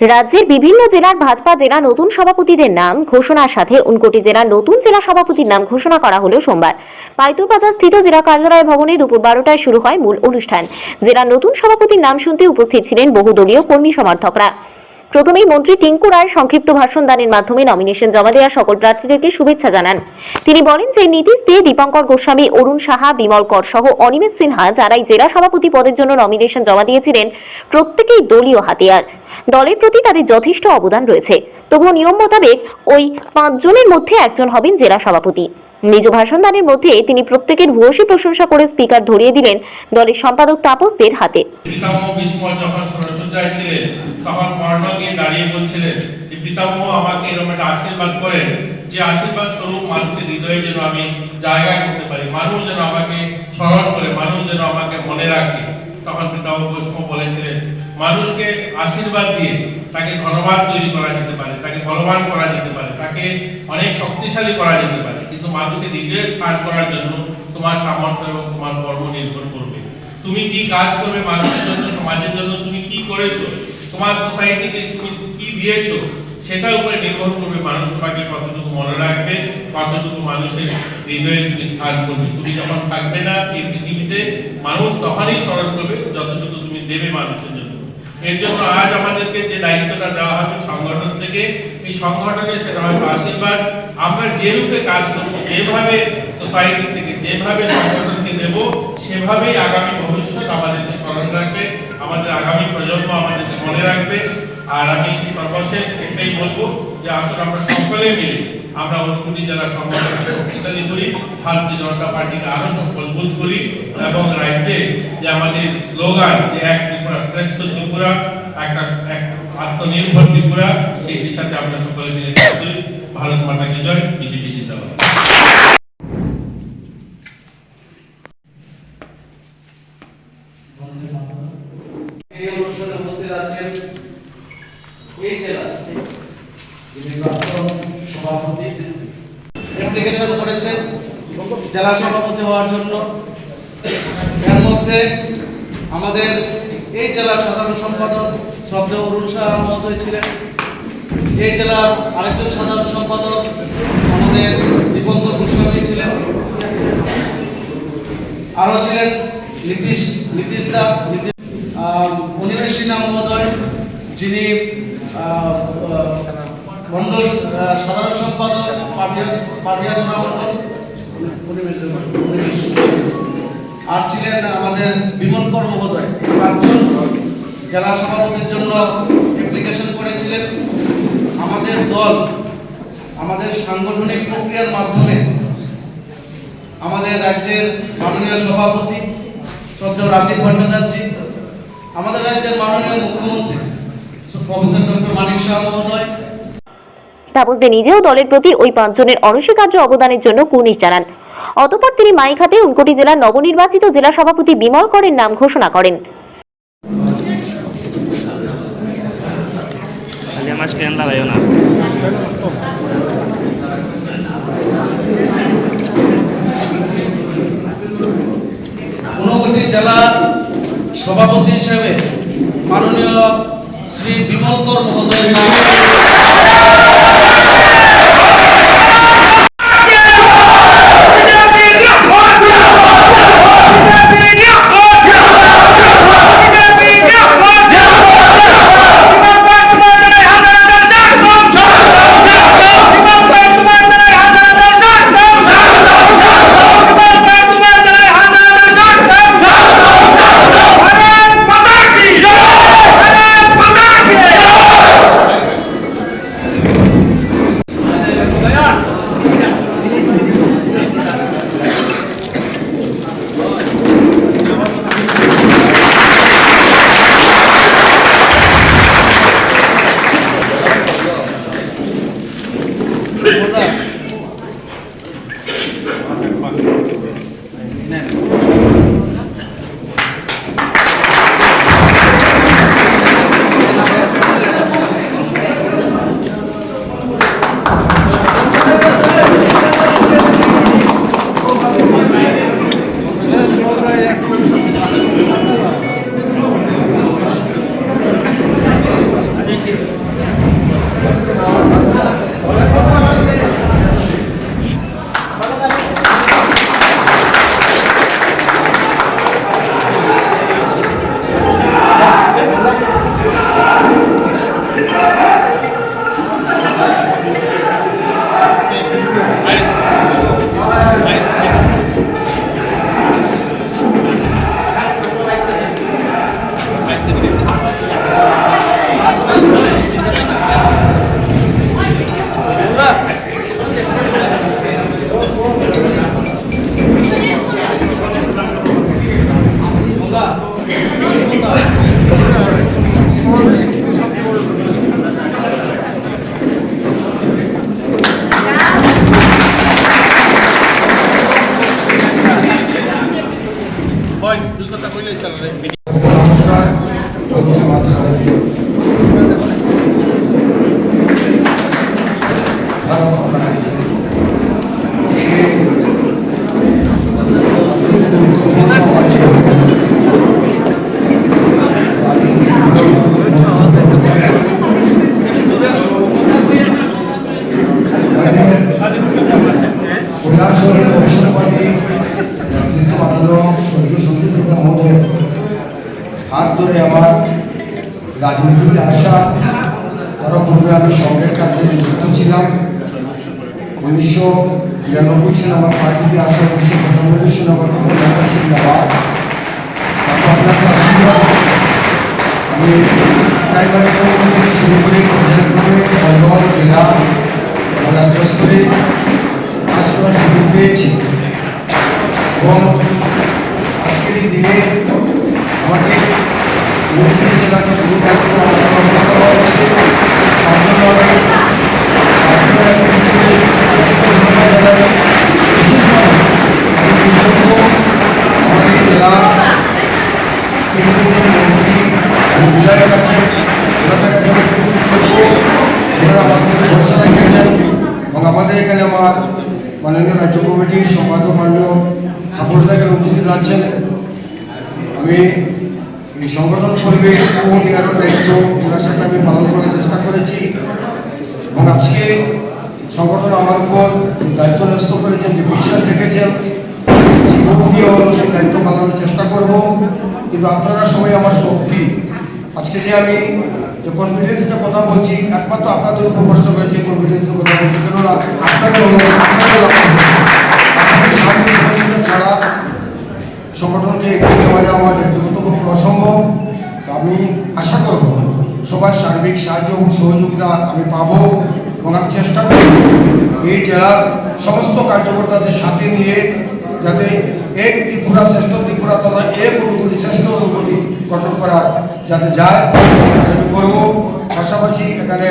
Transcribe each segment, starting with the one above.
রাজ্যের বিভিন্ন জেলার ভাজপা জেলা নতুন সভাপতিদের নাম ঘোষণার সাথে উনকোটি জেলার নতুন জেলা সভাপতির নাম ঘোষণা করা হলো সোমবার। পাইতুবাজার স্থিত জেলা কার্যালয় ভবনে দুপুর বারোটায় শুরু হয় মূল অনুষ্ঠান। জেলার নতুন সভাপতির নাম শুনতে উপস্থিত ছিলেন বহুদলীয় কর্মী সমর্থকরা। প্রথমেই মন্ত্রী টিঙ্কু রায় সংক্ষিপ্ত ভাষণ দানের মাধ্যমে নমিনেশন জমা দেওয়া সকল প্রার্থীদেরকে শুভেচ্ছা জানান। তিনি বলেন যে নীতিশ দিয়ে দীপঙ্কর গোস্বামী, অরুণ সাহা, বিমল কর সহ অনিমেষ সিনহা, যারাই জেলা সভাপতি পদের জন্য নমিনেশন জমা দিয়েছিলেন, প্রত্যেকেই দলীয় হাতিয়ার। দলের প্রতি তাদের যথেষ্ট অবদান রয়েছে। তবুও নিয়ম মোতাবেক ওই পাঁচজনের মধ্যে একজন হবেন জেলা সভাপতি। নিজ ভাষণদানের মধ্যে তিনি প্রত্যেকের ভূয়সী প্রশংসা করে স্পিকার ধরিয়ে দিলেন দলের সম্পাদক তাপসদের হাতে। ষোড়শোধ্যায় ছিলেন তখন কর্ণ গিয়ে দাঁড়িয়ে বলছিলেন, যে পিতামহ আমাকে এরকম একটা আশীর্বাদ করেন, যে আশীর্বাদ স্বরূপ মানুষের হৃদয়ে যেন আমি জায়গা করতে পারি। মানুষ যেন আমাকে স্মরণ করে, মানুষ যেন আমাকে মনে রাখে। তখন পিতামহ বৈষ্ণব বলেছিলেন, মানুষকে আশীর্বাদ দিয়ে তাকে ধনবান তৈরি করা যেতে পারে, তাকে বলবান করা যেতে পারে, তাকে অনেক শক্তিশালী করা যেতে পারে। কিন্তু মানুষের হৃদয়ে স্থান করার জন্য তোমার সামর্থ্য এবং তোমার কর্ম নির্ভর করবে। তুমি কি কাজ করবে মানুষের জন্য, সমাজের জন্য, তুমি কি করেছ, তোমার সোসাইটিকে তুমি কি দিয়েছ, সেটার উপরে নির্ভর করবে মানুষ। তোমাকে কতটুকু মনে রাখবে, কতটুকু মানুষের হৃদয়ে তুমি স্থান করবে? তুমি যখন থাকবে না এই পৃথিবীতে, মানুষ তখনই স্মরণ করবে যতটুকু তুমি দেবে মানুষের জন্য। এর জন্য আজ আমাদেরকে যে দায়িত্বটা দেওয়া হবে সংগঠন থেকে, এই সংগঠনে সেটা হয়তো আশীর্বাদ। আমরা যে রূপে কাজ করব, যেভাবে সোসাইটি থেকে, যেভাবে সংগঠনকে দেব সেভাবেই আগামী ভবিষ্যৎ আমাদেরকে স্মরণ রাখবে, আমাদের আগামী প্রজন্ম আমাদেরকে মনে রাখবে। আর আমি সর্বশেষ এটাই বলব যে আসলে আমরা সকলে মিলে, আমরা ঊনকোটি জেলা সংগঠনকে শক্তিশালী করি, ভারতীয় জনতা পার্টিকে আরও মজবুত করি এবং রাজ্যে যে আমাদের স্লোগান যে এক ত্রিপুরা শ্রেষ্ঠ ত্রিপুরা, একটা এক আত্মনির্ভর ত্রিপুরা, সেইটির সাথে আমরা সকলে মিলে ভারত মাতাকে জয়, বিজেপি জিন্দাবাদ এই অনুষ্ঠানে উপস্থিত আছেন? এই জেলা? সভাপতি। হওয়ার জন্য। এর মধ্যে আমাদের এই জেলার সাধারণ সম্পাদক শ্রদ্ধা অরুণ শাহ মহোদয় এই জেলার আরেকজন সাধারণ সম্পাদক আমাদের দীপঙ্কর গোস্বামী ছিলেন। আরও ছিলেন নীতিশ নীতিশ দা আহ, অনিমেষ সিনহা মহোদয় যিনি আহ, সাধারণ সম্পাদক অনিমেষ। আর ছিলেন আমাদের বিমল কর মহোদয় এই পাঁচজন জেলা সভাপতির জন্য অ্যাপ্লিকেশন করেছিলেন আমাদের দল আমাদের সাংগঠনিক প্রক্রিয়ার মাধ্যমে আমাদের রাজ্যের মাননীয় সভাপতি শ্রদ্ধেয় রাজীব ভট্টাচার্য আমাদের রাজ্যের মাননীয় মুখ্যমন্ত্রী প্রফেসর ডক্টর মানিক শাহ মহোদয় তাপস দে নিজেও দলের প্রতি ওই পাঁচজনের অনস্বীকার্য অবদানের জন্য কুর্নিশ জানান। অতঃপর তিনি মাইক হাতে উনকোটি জেলার নবনির্বাচিত জেলা সভাপতি বিমল করের নাম ঘোষণা করেন। জেলার সভাপতি হিসেবে মাননীয় শ্রী বিমল কর ধন্যবাদ। উল্লাসের ভবিষ্যৎবাদী নেতৃত্ব মাননীয় কথা তারা পূর্বে আমি সঙ্গের কাজে নিযুক্ত ছিলাম। উনিশশো নিরানব্বই সালে আমার পার্টিতে আসা, উনিশশো পঁচানব্বই সালে আমার নেওয়া আপনাকে আশীর্বাদ। এবং আজকের এই দিনে আমাকে হুগলি জেলাকে গুরু দায়িত্ব আমি এই সংগঠন পরিবেশ নিয়ারও দায়িত্ব ওনার সাথে আমি পালন করার চেষ্টা করেছি এবং আজকে সংগঠন আমার উপর দায়িত্ব ন্যস্ত করেছেন, যে বিশ্বাস রেখেছেন জীবন দিয়ে সেই দায়িত্ব পালনের চেষ্টা করব। কিন্তু আপনারা সবাই আমার শক্তি। আজকে যে আমি যে কনফিডেন্সের কথা বলছি, একমাত্র আপনাদের উপর ভরসা করেছি কনফিডেন্সের সার্বিক সাহায্য এবং সহযোগিতা আমি পাবো এবং আমি চেষ্টা করব এই জেলার সমস্ত কার্যকর্তাদের সাথে নিয়ে যাতে এক ত্রিপুরা শ্রেষ্ঠ ত্রিপুরা তথা এক অনুগুলি শ্রেষ্ঠ অনুগুলি গঠন করার যাতে যায়, আমি করব। পাশাপাশি এখানে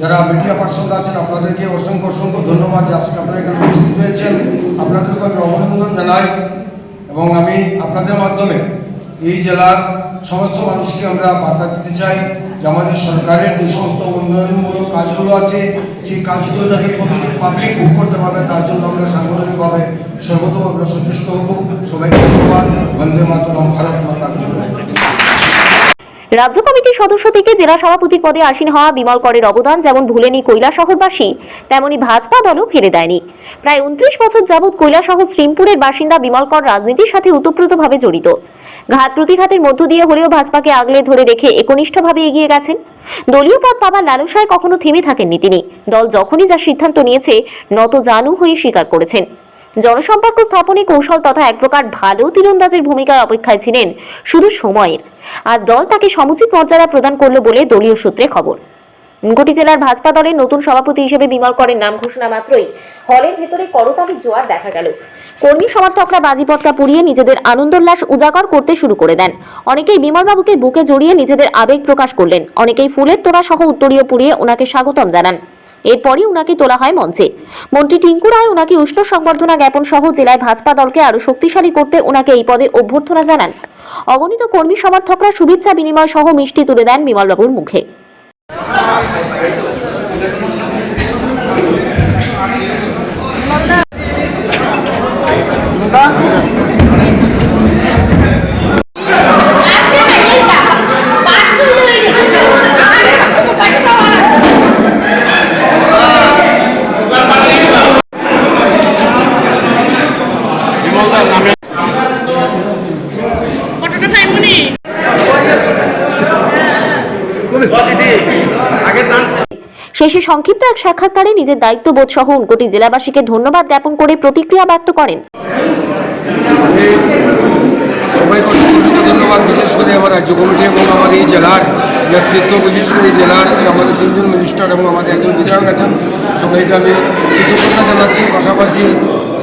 যারা মিডিয়া পার্সন আছেন, আপনাদেরকে অসংখ্য অসংখ্য ধন্যবাদ যে আজকে আপনারা এখানে উপস্থিত হয়েছেন। আপনাদেরকে আমি অভিনন্দন জানাই এবং আমি আপনাদের মাধ্যমে এই জেলার সমস্ত মানুষকে আমরা বার্তা দিতে চাই। যে আমাদের সরকারের যে সমস্ত উন্নয়নমূলক কাজগুলো আছে, সেই কাজগুলো যাতে প্রতিটি পাবলিক ভোগ করতে পারবে, তার জন্য আমরা সাংগঠনিকভাবে আমরা সচেষ্ট হব সবাইকে ধন্যবাদ বন্দে মাতরম, ভারত মাতা। রাজ্য কমিটির সদস্য থেকে জেলা সভাপতির পদে আসীন হওয়া বিমল করের অবদান যেমন ভুলেনি কৈলা শহরবাসী, তেমনি ভাজপা দলও ফিরে দেয়নি। প্রায় উনত্রিশ বছর যাবৎ কৈলা শহর শ্রীমপুরের বাসিন্দা বিমল কর রাজনীতির সাথে ওতপ্রোতভাবে জড়িত। ঘাত প্রতিঘাতের মধ্য দিয়ে হলেও ভাজপাকে আগলে ধরে রেখে একনিষ্ঠভাবে এগিয়ে গেছেন। দলীয় পদ পাবার লালসায় কখনো থেমে থাকেননি তিনি। দল যখনই যা সিদ্ধান্ত নিয়েছে, নত জানু হয়ে স্বীকার করেছেন। জনসম্পর্ক স্থাপনে কৌশল তথা এক প্রকার ভালো তীরন্দাজের ভূমিকায় অপেক্ষায় ছিলেন শুধু সময়ের। আজ দল তাকে সমুচিত মর্যাদা প্রদান করল বলে দলীয় সূত্রে খবর। ঊনকোটি জেলার ভাজপা দলের নতুন সভাপতি হিসেবে বিমল করের নাম ঘোষণা মাত্রই। হলের ভেতরে করতালির জোয়ার দেখা গেল। কর্মী সমর্থকরা বাজি পটকা পুড়িয়ে নিজেদের আনন্দোল্লাস উজাগর করতে শুরু করে দেন। অনেকেই বিমলবাবুকে বুকে জড়িয়ে নিজেদের আবেগ প্রকাশ করলেন। অনেকেই ফুলের তোড়া সহ উত্তরীয় পুড়িয়ে ওনাকে স্বাগতম জানান। এরপরই উনাকে তোলা হয় মঞ্চে। মন্ত্রী টিঙ্কু রায় উনাকে উষ্ণ সংবর্ধনা জ্ঞাপন সহ জেলায় ভাজপা দলকে আরও শক্তিশালী করতে উনাকে এই পদে অভ্যর্থনা জানান। অগণিত কর্মী সমর্থকরা শুভেচ্ছা বিনিময় সহ মিষ্টি তুলে দেন বিমলবাবুর মুখে। আজকে শেষে সংক্ষিপ্ত এক সাক্ষাৎকারে নিজের দায়িত্ববোধ সহ উনকোটি জেলাবাসীকে ধন্যবাদ জ্ঞাপন করে প্রতিক্রিয়া ব্যক্ত করেন। সবাইকে বিশেষ করে আমার রাজ্য কমিটি এবং আমার এই জেলার নেতৃত্ব, বিশেষ করে জেলার আমাদের তিনজন মিনিস্টার এবং আমাদের একজন বিধায়ক আছেন। সবাইকে আমি কৃতজ্ঞতা জানাচ্ছি। পাশাপাশি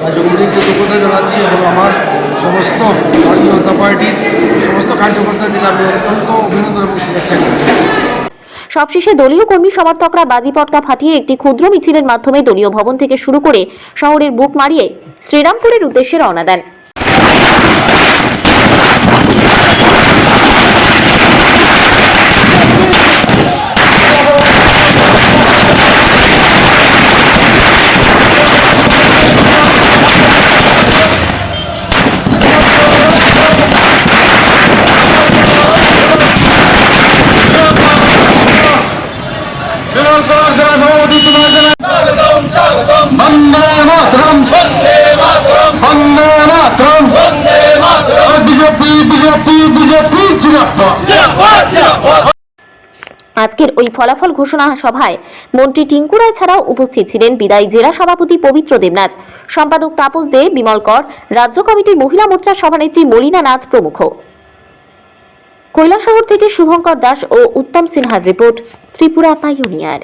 রাজ্য কমিটির কৃতজ্ঞতা জানাচ্ছি এবং আমার সমস্ত ভারতীয় জনতা পার্টির সমস্ত কার্যকর্তাদের আমি অত্যন্ত অভিনন্দন এবং শুভেচ্ছা জানাচ্ছি। সবশেষে দলীয় কর্মী সমর্থকরা বাজি পটকা ফাটিয়ে একটি ক্ষুদ্র মিছিলের মাধ্যমে দলীয় ভবন থেকে শুরু করে শহরের বুক মারিয়ে শ্রীরামপুরের উদ্দেশ্যে রওনা দেন। ওই ফলাফল ঘোষণা সভায় মন্ত্রী টিঙ্কু রায় ছাড়াও উপস্থিত ছিলেন বিদায়ী জেলা সভাপতি পবিত্র দেবনাথ, সম্পাদক তাপস দে, বিমল কর, রাজ্য কমিটির মহিলা মোর্চার সভানেত্রী মলিনা নাথ প্রমুখ। কৈলাসহর থেকে শুভঙ্কর দাস ও উত্তম সিনহার রিপোর্ট, ত্রিপুরা পাইওনিয়ার।